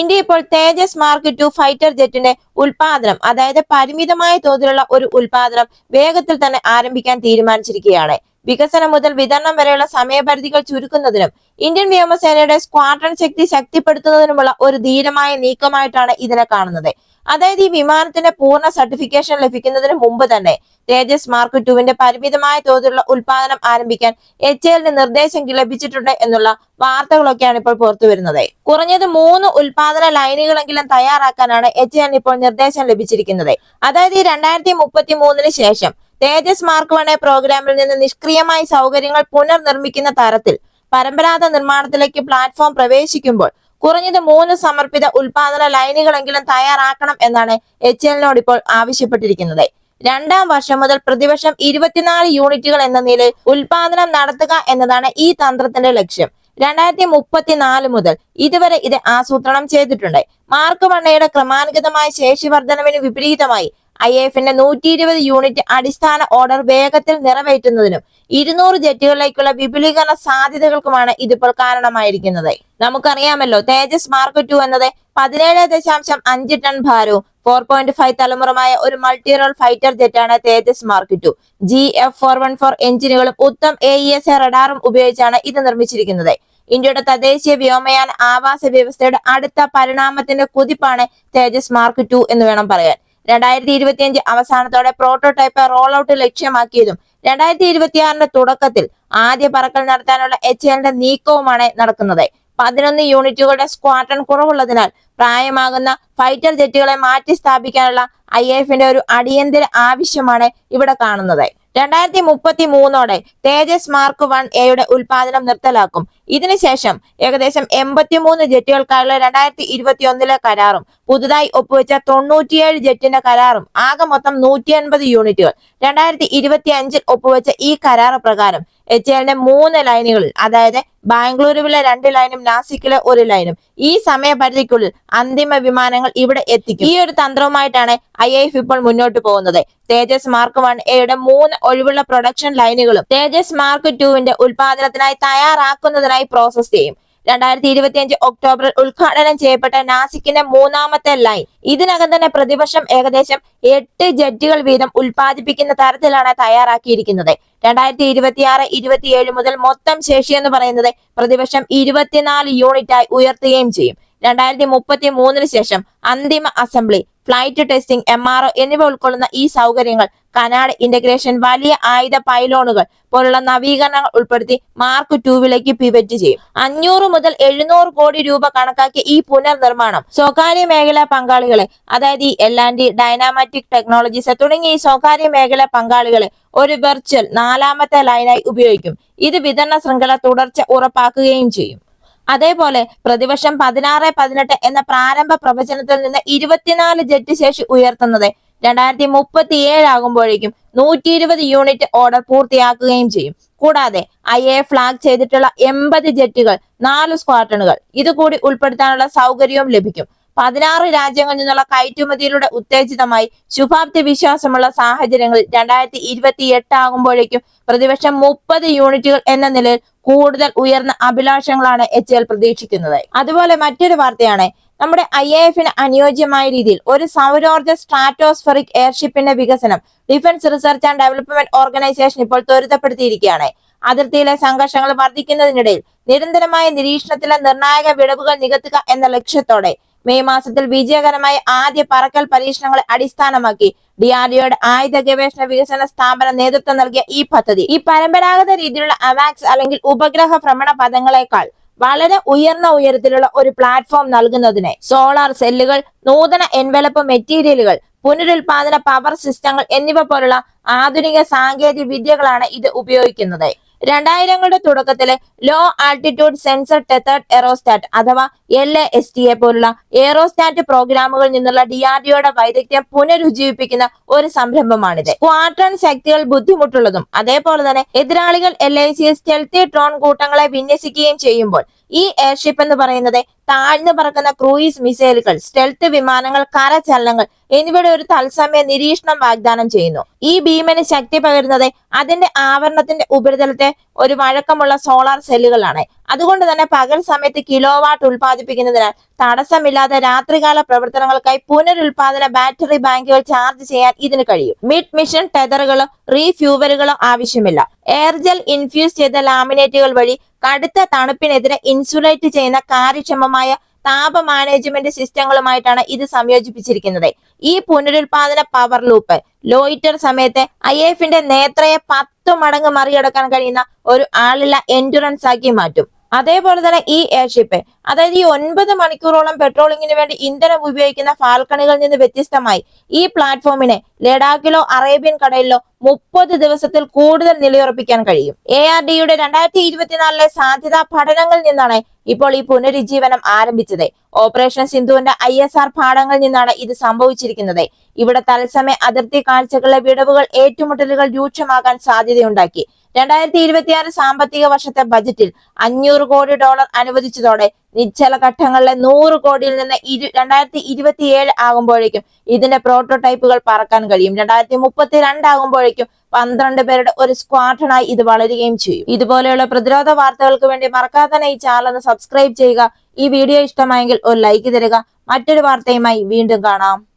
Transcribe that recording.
India ഇപ്പോൾ Tejas mark two fighter ജെറ്റിന്റെ ഉൽപാദനം അതായത് പരിമിതമായ തോതിലുള്ള ഒരു ഉൽപാദനം വേഗത്തിൽ തന്നെ ആരംഭിക്കാൻ തീരുമാനിച്ചിരിക്കുകയാണ്. വികസനം മുതൽ വിതരണം വരെയുള്ള സമയപരിധികൾ ചുരുക്കുന്നതിനും ഇന്ത്യൻ വ്യോമസേനയുടെ സ്ക്വാഡ്രൺ ശക്തി ശക്തിപ്പെടുത്തുന്നതിനുമുള്ള ഒരു ധീരമായ നീക്കമായിട്ടാണ് ഇതിനെ കാണുന്നത്. അതായത് ഈ വിമാനത്തിന്റെ പൂർണ സർട്ടിഫിക്കേഷൻ ലഭിക്കുന്നതിന് മുമ്പ് തന്നെ തേജസ് മാർക്ക് ടുവിന്റെ പരിമിതമായ തോതിലുള്ള ഉൽപാദനം ആരംഭിക്കാൻ എച്ച് എല്ലിന് നിർദ്ദേശം ലഭിച്ചിട്ടുണ്ട് എന്നുള്ള വാർത്തകളൊക്കെയാണ് ഇപ്പോൾ പുറത്തു വരുന്നത്. കുറഞ്ഞത് മൂന്ന് ഉൽപാദന ലൈനുകളെങ്കിലും തയ്യാറാക്കാനാണ് എച്ച് എല്ലിന് ഇപ്പോൾ നിർദ്ദേശം ലഭിച്ചിരിക്കുന്നത്. അതായത് ഈ രണ്ടായിരത്തി മുപ്പത്തി മൂന്നിന് ശേഷം തേജസ് മാർക്ക് എ പ്രോഗ്രാമിൽ നിന്ന് നിഷ്ക്രിയമായി സൗകര്യങ്ങൾ പുനർനിർമ്മിക്കുന്ന തരത്തിൽ പരമ്പരാഗത നിർമ്മാണത്തിലേക്ക് പ്ലാറ്റ്ഫോം പ്രവേശിക്കുമ്പോൾ കുറഞ്ഞത് മൂന്ന് സമർപ്പിത ഉൽപാദന ലൈനുകളെങ്കിലും തയ്യാറാക്കണം എന്നാണ് എച്ച് എല്ലിനോട് ഇപ്പോൾ ആവശ്യപ്പെട്ടിരിക്കുന്നത്. രണ്ടാം വർഷം മുതൽ പ്രതിവർഷം ഇരുപത്തിനാല് യൂണിറ്റുകൾ എന്ന നിലയിൽ ഉൽപാദനം നടത്തുക എന്നതാണ് ഈ തന്ത്രത്തിന്റെ ലക്ഷ്യം. രണ്ടായിരത്തി മുപ്പത്തിനാല് മുതൽ ഇതുവരെ ഇത് ആസൂത്രണം ചെയ്തിട്ടുണ്ട്. മാർക്ക് വണ്ണയുടെ ക്രമാനുഗതമായ ശേഷി വർധനവിന് വിപരീതമായി ഐ എഫിന്റെ നൂറ്റി ഇരുപത് യൂണിറ്റ് അടിസ്ഥാന ഓർഡർ വേഗത്തിൽ നിറവേറ്റുന്നതിനും ഇരുന്നൂറ് ജെറ്റുകളിലേക്കുള്ള വിപുലീകരണ സാധ്യതകൾക്കുമാണ് ഇതിപ്പോൾ കാരണമായിരിക്കുന്നത്. നമുക്കറിയാമല്ലോ തേജസ് മാർക്ക് ടു എന്നത് പതിനേഴ് ദശാംശം അഞ്ച് ടൺ ഭാരവും ഫോർ പോയിന്റ് ഫൈവ് തലമുറമായ ഒരു multi role fighter ജെറ്റാണ് Tejas mark two. G F four one four എഞ്ചിനുകളും Uttam A E S A റഡാറും ഉപയോഗിച്ചാണ് ഇത് നിർമ്മിച്ചിരിക്കുന്നത്. ഇന്ത്യയുടെ തദ്ദേശീയ വ്യോമയാന ആവാസ വ്യവസ്ഥയുടെ അടുത്ത പരിണാമത്തിന്റെ കുതിപ്പാണ് തേജസ് മാർക്ക് ടു എന്ന് വേണം പറയാൻ. രണ്ടായിരത്തി ഇരുപത്തിയഞ്ച് അവസാനത്തോടെ പ്രോട്ടോടൈപ്പ് റോൾ ഔട്ട് ലക്ഷ്യമാക്കിയതും രണ്ടായിരത്തി ഇരുപത്തിയാറിന്റെ തുടക്കത്തിൽ ആദ്യ പറക്കൽ നടത്താനുള്ള എച്ച് എല്ലിന്റെ നീക്കവുമാണ് നടക്കുന്നത്. പതിനൊന്ന് യൂണിറ്റുകളുടെ സ്ക്വാഡ്രൺ കുറവുള്ളതിനാൽ പ്രായമാകുന്ന ഫൈറ്റർ ജെറ്റുകളെ മാറ്റി സ്ഥാപിക്കാനുള്ള ഐ എഫിന്റെ ഒരു അടിയന്തര ആവശ്യമാണ് ഇവിടെ കാണുന്നത്. രണ്ടായിരത്തി മുപ്പത്തി മൂന്നോടെ തേജസ് മാർക്ക് വൺ എയുടെ ഉൽപാദനം നിർത്തലാക്കും. ഇതിനുശേഷം ഏകദേശം എൺപത്തിമൂന്ന് ജെറ്റുകൾക്കായുള്ള രണ്ടായിരത്തി ഇരുപത്തി ഒന്നിലെ കരാറും പുതുതായി ഒപ്പുവെച്ച തൊണ്ണൂറ്റിയേഴ് ജെറ്റിന്റെ കരാറും ആകെ മൊത്തം നൂറ്റി അൻപത് യൂണിറ്റുകൾ. രണ്ടായിരത്തി ഇരുപത്തി അഞ്ചിൽ ഒപ്പുവെച്ച ഈ കരാർ പ്രകാരം എച്ച് എല്ലിന്റെ മൂന്ന് ലൈനുകളിൽ അതായത് ബാംഗ്ലൂരുവിലെ രണ്ട് ലൈനും നാസിക്കിലെ ഒരു ലൈനും ഈ സമയപരിധിക്കുള്ളിൽ അന്തിമ വിമാനങ്ങൾ ഇവിടെ എത്തിക്കും. ഈ ഒരു തന്ത്രവുമായിട്ടാണ് ഐ എഫ് ഇപ്പോൾ മുന്നോട്ട് പോകുന്നത്. തേജസ് മാർക്ക് വൺ എയുടെ മൂന്ന് ഒഴിവുള്ള പ്രൊഡക്ഷൻ ലൈനുകളും തേജസ് മാർക്ക് ടുവിന്റെ ഉൽപാദനത്തിനായി തയ്യാറാക്കുന്നതിനായി പ്രോസസ് ചെയ്യും. രണ്ടായിരത്തി ഇരുപത്തിയഞ്ച് ഒക്ടോബറിൽ ഉദ്ഘാടനം ചെയ്യപ്പെട്ട നാസിക്കിന്റെ മൂന്നാമത്തെ ലൈൻ ഇതിനകം തന്നെ പ്രതിവർഷം ഏകദേശം എട്ട് ജെറ്റുകൾ വീതം ഉൽപ്പാദിപ്പിക്കുന്ന തരത്തിലാണ് തയ്യാറാക്കിയിരിക്കുന്നത്. രണ്ടായിരത്തി ഇരുപത്തിയാറ് ഇരുപത്തിയേഴ് മുതൽ മൊത്തം ശേഷി എന്ന് പറയുന്നത് പ്രതിവർഷം ഇരുപത്തിനാല് യൂണിറ്റായി ഉയർത്തുകയും ചെയ്യും. രണ്ടായിരത്തി മുപ്പത്തി മൂന്നിന് ശേഷം അന്തിമ assembly flight testing M R O എന്നിവ ഉൾക്കൊള്ളുന്ന ഈ സൗകര്യങ്ങൾ കനാഡ് ഇന്റഗ്രേഷൻ വലിയ ആയുധ പൈലോണുകൾ പോലുള്ള നവീകരണങ്ങൾ ഉൾപ്പെടുത്തി മാർക്ക് ടൂവിലേക്ക് പിവറ്റ് ചെയ്യും. അഞ്ഞൂറ് മുതൽ എഴുന്നൂറ് കോടി രൂപ കണക്കാക്കിയ ഈ പുനർനിർമ്മാണം സ്വകാര്യ മേഖലാ പങ്കാളികളെ അതായത് ഈ എൽ ആൻഡ് ഡൈനാമാറ്റിക് ടെക്നോളജീസ് തുടങ്ങിയ ഈ സ്വകാര്യ മേഖലാ പങ്കാളികളെ ഒരു വെർച്വൽ നാലാമത്തെ ലൈനായി ഉപയോഗിക്കും. ഇത് വിതരണ ശൃംഖല തുടർച്ച ഉറപ്പാക്കുകയും ചെയ്യും. അതേപോലെ പ്രതിവർഷം പതിനാറ് പതിനെട്ട് എന്ന പ്രാരംഭ പ്രവചനത്തിൽ നിന്ന് ഇരുപത്തിനാല് ജെറ്റ് ശേഷി ഉയർത്തുന്നത് രണ്ടായിരത്തി മുപ്പത്തി ഏഴാകുമ്പോഴേക്കും നൂറ്റി ഇരുപത് യൂണിറ്റ് ഓർഡർ പൂർത്തിയാക്കുകയും ചെയ്യും. കൂടാതെ ഐ എ ഫ്ലാഗ് ചെയ്തിട്ടുള്ള എൺപത് ജെറ്റുകൾ നാല് സ്ക്വാഡ്രണുകൾ ഇതുകൂടി ഉൾപ്പെടുത്താനുള്ള സൗകര്യവും ലഭിക്കും. പതിനാറ് രാജ്യങ്ങളിൽ നിന്നുള്ള കയറ്റുമതിയിലൂടെ ഉത്തേജിതമായി ശുഭാപ്തി വിശ്വാസമുള്ള സാഹചര്യങ്ങളിൽ രണ്ടായിരത്തി ഇരുപത്തി എട്ട് ആകുമ്പോഴേക്കും പ്രതിവർഷം മുപ്പത് യൂണിറ്റുകൾ എന്ന നിലയിൽ കൂടുതൽ ഉയർന്ന അഭിലാഷങ്ങളാണ് എച്ച് എൽ പ്രതീക്ഷിക്കുന്നത്. അതുപോലെ മറ്റൊരു വാർത്തയാണ് നമ്മുടെ ഐ എ എഫിന് അനുയോജ്യമായ രീതിയിൽ ഒരു സൗരോർജ സ്ട്രാറ്റോസ്ഫറിക് എയർഷിപ്പിന്റെ വികസനം defence research and development organisation ഇപ്പോൾ ത്വരിതപ്പെടുത്തിയിരിക്കുകയാണ്. അതിർത്തിയിലെ സംഘർഷങ്ങൾ വർദ്ധിക്കുന്നതിനിടയിൽ നിരന്തരമായ നിരീക്ഷണത്തിലെ നിർണായക വിടവുകൾ നികത്തുക എന്ന ലക്ഷ്യത്തോടെ മെയ് മാസത്തിൽ വിജയകരമായ ആദ്യ പറക്കൽ പരീക്ഷണങ്ങളെ അടിസ്ഥാനമാക്കി ഡിആർഡിഒയുടെ ആയുധ ഗവേഷണ വികസന സ്ഥാപനം നേതൃത്വം നൽകിയ ഈ പദ്ധതി. ഈ പരമ്പരാഗത രീതിയിലുള്ള അവാക്സ് അല്ലെങ്കിൽ ഉപഗ്രഹ ഭ്രമണ പദങ്ങളെക്കാൾ വളരെ ഉയർന്ന ഉയരത്തിലുള്ള ഒരു പ്ലാറ്റ്ഫോം നൽകുന്നതിന് സോളാർ സെല്ലുകൾ നൂതന എൻവലപ്പ് മെറ്റീരിയലുകൾ പുനരുൽപാദന പവർ സിസ്റ്റങ്ങൾ എന്നിവ പോലുള്ള ആധുനിക സാങ്കേതിക വിദ്യകളാണ് ഇത് ഉപയോഗിക്കുന്നത്. രണ്ടായിരങ്ങളുടെ തുടക്കത്തിലെ low altitude sensor tethered aerostat അഥവാ L A S T A പോലുള്ള എയറോസ്റ്റാറ്റ് പ്രോഗ്രാമുകളിൽ നിന്നുള്ള ഡിആർഡിഒയുടെ വൈദഗ്ധ്യം പുനരുജ്ജീവിപ്പിക്കുന്ന ഒരു സംരംഭമാണിത്. സ്ക്വാഡ്രൺ ശക്തികൾ ബുദ്ധിമുട്ടുള്ളതും അതേപോലെ തന്നെ എതിരാളികൾ L I C S stealthy drone കൂട്ടങ്ങളെ വിന്യസിക്കുകയും ചെയ്യുമ്പോൾ ഈ എയർഷിപ്പ് എന്ന് പറയുന്നത് താഴ്ന്നു പറക്കുന്ന ക്രൂയിസ് മിസൈലുകൾ സ്റ്റെൽത്ത് വിമാനങ്ങൾ കരചലനങ്ങൾ എന്നിവയുടെ ഒരു തത്സമയ നിരീക്ഷണം വാഗ്ദാനം ചെയ്യുന്നു. ഈ ഭീമന് ശക്തി പകരുന്നത് അതിന്റെ ആവരണത്തിന്റെ ഉപരിതലത്തെ ഒരു വഴക്കമുള്ള സോളാർ സെല്ലുകളാണ്. അതുകൊണ്ട് തന്നെ പകൽ സമയത്ത് കിലോ വാട്ട് ഉൽപ്പാദിപ്പിക്കുന്നതിനാൽ തടസ്സമില്ലാതെ രാത്രികാല പ്രവർത്തനങ്ങൾക്കായി പുനരുൽപാദന ബാറ്ററി ബാങ്കുകൾ ചാർജ് ചെയ്യാൻ ഇതിന് കഴിയും. മിഡ് മിഷൻ ടെതറുകളോ റീഫ്യൂവലുകളോ ആവശ്യമില്ല. എയർജെൽ ഇൻഫ്യൂസ് ചെയ്ത ലാമിനേറ്റുകൾ വഴി കടുത്ത തണുപ്പിനെതിരെ ഇൻസുലേറ്റ് ചെയ്യുന്ന കാര്യക്ഷമമായ താപ മാനേജ്മെന്റ് സിസ്റ്റങ്ങളുമായിട്ടാണ് ഇത് സംയോജിപ്പിച്ചിരിക്കുന്നത്. ഈ പുനരുൽപാദന പവർ ലൂപ്പ് ലോയിറ്റർ സമയത്ത് ഐ എഫിന്റെ നേത്രയെ പത്ത് മടങ്ങ് മറികടക്കാൻ കഴിയുന്ന ഒരു ആളില്ല എൻഡുറൻസ് ആക്കി മാറ്റും. അതേപോലെ തന്നെ ഈ എയർഷിപ്പ് അതായത് ഈ ഒൻപത് മണിക്കൂറോളം പെട്രോളിങ്ങിന് വേണ്ടി ഇന്ധനം ഉപയോഗിക്കുന്ന ഫാൽക്കണുകളിൽ നിന്ന് വ്യത്യസ്തമായി ഈ പ്ലാറ്റ്ഫോമിനെ ലഡാക്കിലോ അറേബ്യൻ കടലിലോ മുപ്പത് ദിവസത്തിൽ കൂടുതൽ നിലയുറപ്പിക്കാൻ കഴിയും. എ ആർ ഡിയുടെ രണ്ടായിരത്തി ഇരുപത്തിനാലിലെ സാധ്യതാ പഠനങ്ങളിൽ നിന്നാണ് ഇപ്പോൾ ഈ പുനരുജ്ജീവനം ആരംഭിച്ചത്. ഓപ്പറേഷൻ സിന്ധുവിന്റെ ഐ എസ് ആർ പാഠങ്ങളിൽ നിന്നാണ് ഇത് സംഭവിച്ചിരിക്കുന്നത്. ഇവിടെ തത്സമയ അതിർത്തി കാഴ്ചകളിലെ വിടവുകൾ ഏറ്റുമുട്ടലുകൾ രൂക്ഷമാകാൻ സാധ്യതയുണ്ടാക്കി. രണ്ടായിരത്തി ഇരുപത്തിയാറ് സാമ്പത്തിക വർഷത്തെ ബജറ്റിൽ അഞ്ഞൂറ് കോടി ഡോളർ അനുവദിച്ചതോടെ നിശ്ചല ഘട്ടങ്ങളിലെ നൂറ് കോടിയിൽ നിന്ന് ഇരു രണ്ടായിരത്തി ഇരുപത്തിയേഴ് ആകുമ്പോഴേക്കും ഇതിന്റെ പ്രോട്ടോടൈപ്പുകൾ പറക്കാൻ കഴിയും. രണ്ടായിരത്തി മുപ്പത്തി ആകുമ്പോഴേക്കും പന്ത്രണ്ട് പേരുടെ ഒരു സ്ക്വാഡനായി ഇത് വളരുകയും ചെയ്യും. ഇതുപോലെയുള്ള പ്രതിരോധ വാർത്തകൾക്ക് വേണ്ടി മറക്കാതെ തന്നെ ഈ ചാനൽ സബ്സ്ക്രൈബ് ചെയ്യുക. ഈ വീഡിയോ ഇഷ്ടമായെങ്കിൽ ഒരു ലൈക്ക് തരിക. മറ്റൊരു വാർത്തയുമായി വീണ്ടും കാണാം.